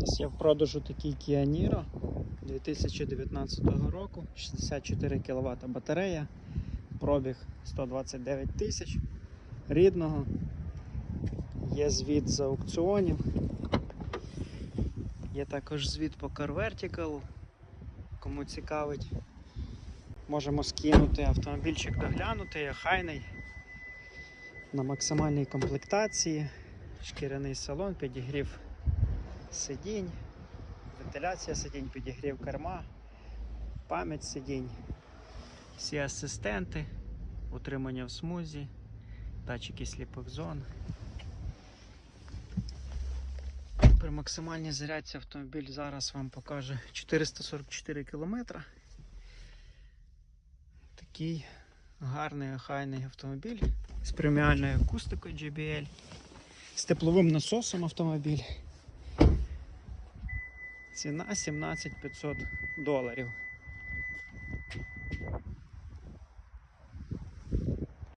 У нас є в продажу такий Kia Niro 2019 року, 64 кВт батарея, пробіг 129 тисяч рідного. Є звіт з аукціонів. Є також звіт по Car Vertical. Кому цікавить, можемо скинути автомобільчик доглянути, хайний на максимальній комплектації, шкіряний салон, підігрів сидінь, вентиляція сидінь, підігрів керма, пам'ять сидінь, всі асистенти, утримання в смузі, датчики сліпих зон. При максимальній зарядці автомобіль зараз вам покаже 444 км. Такий гарний охайний автомобіль з преміальною акустикою JBL, з тепловим насосом автомобіль. Ціна 17 500 доларів.